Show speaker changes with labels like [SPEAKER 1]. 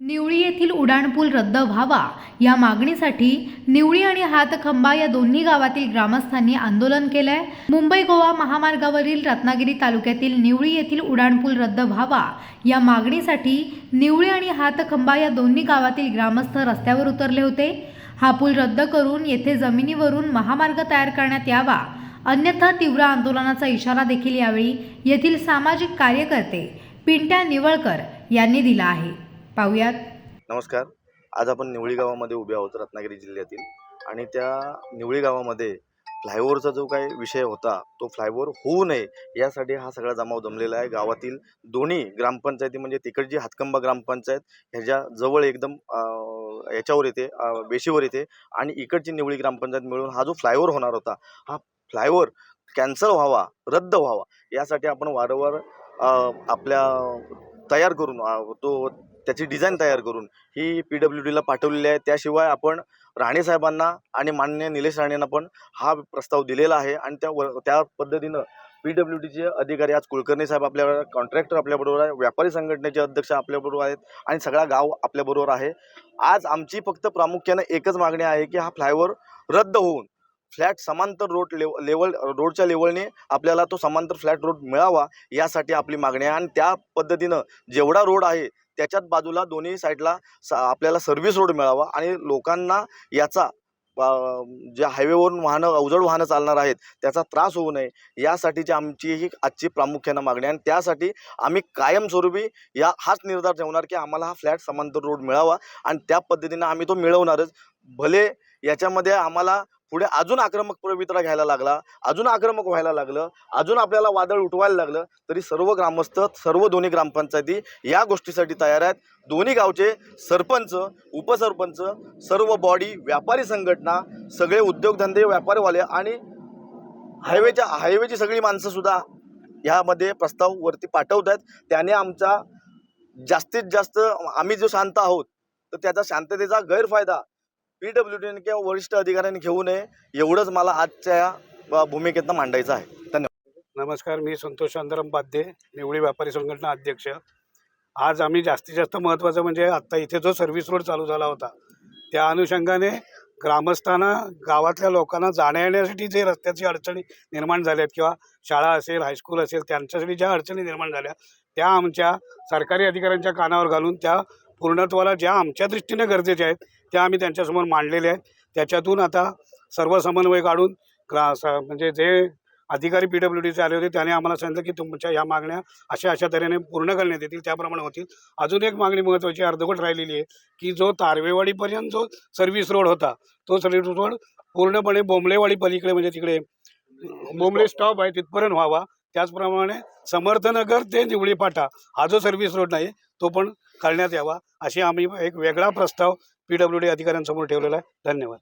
[SPEAKER 1] निवळी येथील उड्डाणपूल रद्द व्हावा या मागणीसाठी निवळी आणि हातखंबा या दोन्ही गावातील ग्रामस्थांनी आंदोलन केलंय. मुंबई गोवा महामार्गावरील रत्नागिरी तालुक्यातील निवळी येथील उड्डाणपूल रद्द व्हावा या मागणीसाठी निवळी आणि हातखंबा या दोन्ही गावातील ग्रामस्थ रस्त्यावर उतरले होते. हा पूल रद्द करून येथे जमिनीवरून महामार्ग तयार करण्यात यावा. अन्यथा तीव्र आंदोलनाचा इशारा देखील यावेळी येथील सामाजिक कार्यकर्ते पिंट्या निवळकर यांनी दिला आहे. पाहुयात.
[SPEAKER 2] नमस्कार. आज आपण निवळी गावामध्ये उभे आहोत रत्नागिरी जिल्ह्यातील. आणि त्या निवळी गावामध्ये फ्लायओव्हरचा जो काही विषय होता तो फ्लायओव्हर होऊ नये यासाठी हा सगळा जमाव जमलेला आहे. गावातील दोन्ही ग्रामपंचायती म्हणजे तिकडची हातकंबा ग्रामपंचायत ह्याच्या जवळ एकदम याच्यावर येते बेशीवर येते. आणि इकडची निवळी ग्रामपंचायत मिळून हा जो फ्लायओव्हर होणार होता हा फ्लायओव्हर कॅन्सल व्हावा रद्द व्हावा यासाठी आपण वारंवार आपल्या तयार करून तो त्याची डिझाईन तयार करून ही पी डब्ल्यू डीला पाठवलेली आहे. त्याशिवाय आपण राणे साहेबांना आणि माननीय निलेश राणेंना पण हा प्रस्ताव दिलेला आहे आणि त्या व त्या पद्धतीनं पी डब्ल्यू डीचे अधिकारी आज कुलकर्णी साहेब आपल्याबरोबर कॉन्ट्रॅक्टर आपल्याबरोबर आहे व्यापारी संघटनेचे अध्यक्ष आपल्याबरोबर आहेत आणि सगळा गाव आपल्याबरोबर आहे. आज आमची फक्त प्रामुख्यानं एकच मागणी आहे की हा फ्लायओव्हर रद्द होऊन फ्लॅट समांतर रोड लेव लेवल रोडच्या लेवलने आपल्याला तो समांतर फ्लॅट रोड मिळावा यासाठी आपली मागणी आहे. आणि त्या पद्धतीनं जेवढा रोड आहे त्याच्याच बाजूला दोन्ही साईडला सा आपल्याला सर्व्हिस रोड मिळावा आणि लोकांना याचा जे हायवेवरून वाहनं अवजड वाहनं चालणार आहेत त्याचा त्रास होऊ नये यासाठीची आमची ही आजची प्रामुख्यानं मागणी आहे. आणि त्यासाठी आम्ही कायमस्वरूपी या हाच निर्धार ठेवणार की आम्हाला हा फ्लॅट समांतर रोड मिळावा आणि त्या पद्धतीनं आम्ही तो मिळवणारच. भले याच्यामध्ये आम्हाला पुढे अजून आक्रमक पवित्रा घ्यायला लागला अजून आक्रमक व्हायला लागलं अजून आपल्याला वादळ उठवायला लागलं तरी सर्व ग्रामस्थ सर्व दोन्ही ग्रामपंचायती या गोष्टीसाठी तयार आहेत. दोन्ही गावचे सरपंच उपसरपंच सर्व बॉडी व्यापारी संघटना सगळे उद्योगधंदे व्यापारीवाले आणि हायवेच्या हायवेची सगळी माणसंसुद्धा ह्यामध्ये प्रस्ताव वरती पाठवत आहेत. त्याने आमचा जास्तीत जास्त आम्ही जो शांत आहोत तर त्याचा शांततेचा गैरफायदा पी डब्ल्यू किंवा वरिष्ठ अधिकाऱ्यांनी घेऊ नये एवढंच मला आजच्या भूमिकेतनं मांडायचं आहे. धन्यवाद.
[SPEAKER 3] नमस्कार मी संतोष चंद्रम बाध्ये निवडी व्यापारी संघटना अध्यक्ष. आज आम्ही जास्तीत जास्त महत्त्वाचं म्हणजे आत्ता इथे जो सर्व्हिस रोड चालू झाला होता त्या अनुषंगाने ग्रामस्थांना गावातल्या लोकांना जाण्या येण्यासाठी जे रस्त्याची अडचणी निर्माण झाल्या आहेत किंवा शाळा असेल हायस्कूल असेल त्यांच्यासाठी ज्या अडचणी निर्माण झाल्या त्या आमच्या सरकारी अधिकाऱ्यांच्या कानावर घालून त्या पूर्णत्वाला ज्या आमच्या दृष्टीने गरजेच्या आहेत त्या आम्ही त्यांच्यासमोर मांडलेल्या आहेत. त्याच्यातून आता सर्व समन्वय काढून ग्रा स म्हणजे जे अधिकारी पी डब्ल्यू डीचे आले होते त्याने आम्हाला सांगितलं की तुमच्या ह्या मागण्या अशा अशा तऱ्हेने पूर्ण करण्यात येतील त्याप्रमाणे होतील. अजून एक मागणी महत्त्वाची अर्धवट राहिलेली आहे की जो तारवेवाडीपर्यंत जो सर्व्हिस रोड होता तो सर्व्हिस रोड पूर्णपणे बोंबलेवाडी पलीकडे म्हणजे तिकडे बोंबले स्टॉप आहे तिथपर्यंत व्हावा. त्याचप्रमाणे समर्थनगर ते निवळी फाटा हा जो सर्व्हिस रोड नाही तो पण करण्यात यावा अशी आम्ही एक वेगळा प्रस्ताव पी डब्ल्यू डी अधिकाऱ्यांसमोर ठेवलेला आहे. धन्यवाद.